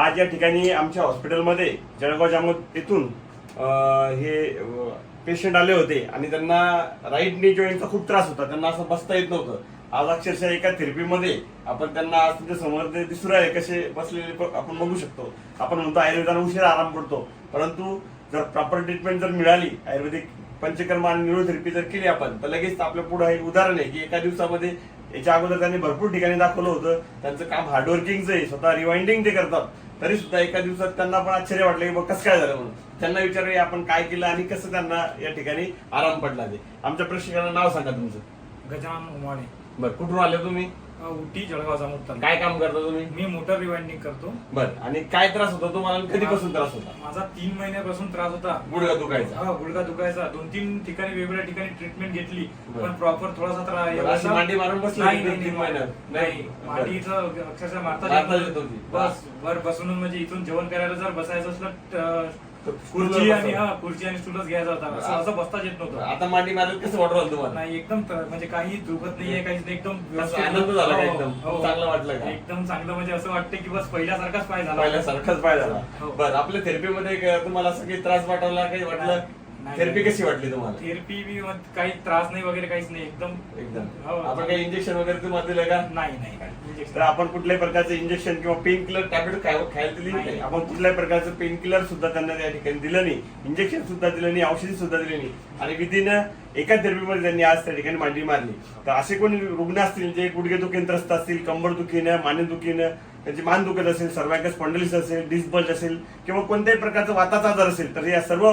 आज या ठिकाणी आमच्या हॉस्पिटलमध्ये जळगाव जामोद येथून हे पेशंट आले होते आणि त्यांना राईट नी जॉईंटचा खूप त्रास होता. त्यांना असं बसता येत नव्हतं. आज अक्षरशः एका थेरपीमध्ये आपण त्यांना आज तुमच्यासमोर ते दिसू राहिले कसे बसलेले आपण बघू शकतो. आपण म्हणतो आयुर्वेदाला उशीर आराम करतो. परंतु जर प्रॉपर ट्रीटमेंट जर मिळाली आयुर्वेदिक पंचकर्म आणि न्यूरोथेरपी जर केली आपण तर लगेच आपल्या पुढे हे उदाहरण आहे की एका दिवसामध्ये याच्या अगोदर त्यांनी भरपूर ठिकाणी दाखवलं होतं. त्यांचं काम हार्डवर्किंगचं आहे स्वतः रिवाइंडिंग ते करतात. तरी सुद्धा एका दिवसात त्यांना पण आश्चर्य वाटलं की बघ कसं काय झालं म्हणून? त्यांना विचारूया आपण काय केलं आणि कसं त्यांना या ठिकाणी आराम पडला ते? आमच्या प्रेक्षकांना नाव सांगा तुमचं. गजानन उमाणे. बरं कुठून आले तुम्ही? उटी जळगाव जामोद काय काम करता तुम्ही? मी मोटर रिवाइंडिंग करतो. बरं. आणि काय त्रास होता तुम्हाला? कधीपासून त्रास होता? माझा तीन महिन्यापासून त्रास होता. गुडघा दुखायचा. हा गुडघा दुखायचा. दोन तीन ठिकाणी वेगवेगळ्या ठिकाणी ट्रीटमेंट घेतली. बरं. पण प्रॉपर थोडासा त्रास अशी मांडी मारून बसली नाही तीन नाही. महिन्यात? नाही? बरं. मांडी इथं अक्षरशः मारता मारता येत येत नव्हती. होती. बस वर बसून म्हणजे इथून जेवण करायला जर बसायचं असलं खुर्ची आणि. हा खुर्ची आणि स्टूलच घ्यायचा होता असं असं बसताच येत नव्हतं आता मांडी मारत कसं वाटू राहिलं तुम्हाला नाही एकदम तर- म्हणजे काही दुखत नाहीये काहीच नाही एकदम आनंद झाला का हो, एकदम? हो. चांगलं वाटलं का? एकदम चांगलं म्हणजे असं वाटतं की बस पहिल्यासारखाच पाय झाला पहिल्यासारखाच पाय झाला हो. बरं आपल्या थेरपीमध्ये क- तुम्हाला असं काही त्रास वाटवला काही वाटलं नाही. थेरपी कशी वाटली तुम्हाला थेरपी बी मग काही त्रास नाही वगैरे काहीच नाही एकदम एकदम हो. आपण काही इंजेक्शन वगैरे तुम्हाला दिलं का नाही नाही. तर आपण कुठल्याही प्रकारचं इंजेक्शन किंवा पेन किलर टॅबलेट खायला दिली नाही. आपण कुठल्याही प्रकारचं पेन किलर सुद्धा त्यांना त्या ठिकाणी दिलं नाही. इंजेक्शन सुद्धा दिलं नाही औषधी सुद्धा दिली नाही. आणि विदिन एका थेरपीमध्ये त्यांनी आज त्या ठिकाणी मांडी मारली. तर असे कोणी रुग्ण असतील जे गुडघे दुखीनत्रस्त असतील कंबर दुखीनं माने दुखीनं त्यांची मान दुखत असेल सर्वायकस स्पॉन्डलिस असेल डिस्बल्ज असेल किंवा कोणत्याही प्रकारचा वाताचा आजार असेल तर या सर्व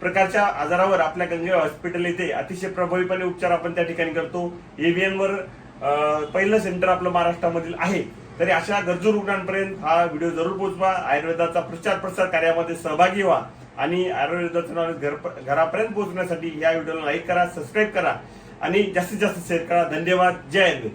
प्रकारच्या आजारावर आपल्या गंगे हॉस्पिटल येथे अतिशय प्रभावीपणे उपचार आपण त्या ठिकाणी करतो. एव्हीएन वर अं, पहिलं सेंटर आपलं महाराष्ट्रामधील आहे. तरी अशा गरजू रुग्णांपर्यंत हा व्हिडिओ जरूर पोहोचवा. आयुर्वेदाचा प्रचार प्रसार कार्यामध्ये सहभागी व्हा. आणि आयुर्वेदाचं नॉलेज घर घरापर्यंत पोहोचण्यासाठी या व्हिडिओला लाईक करा सबस्क्राईब करा. आणि जास्तीत जास्त शेअर करा. धन्यवाद. जय आयुर्वेद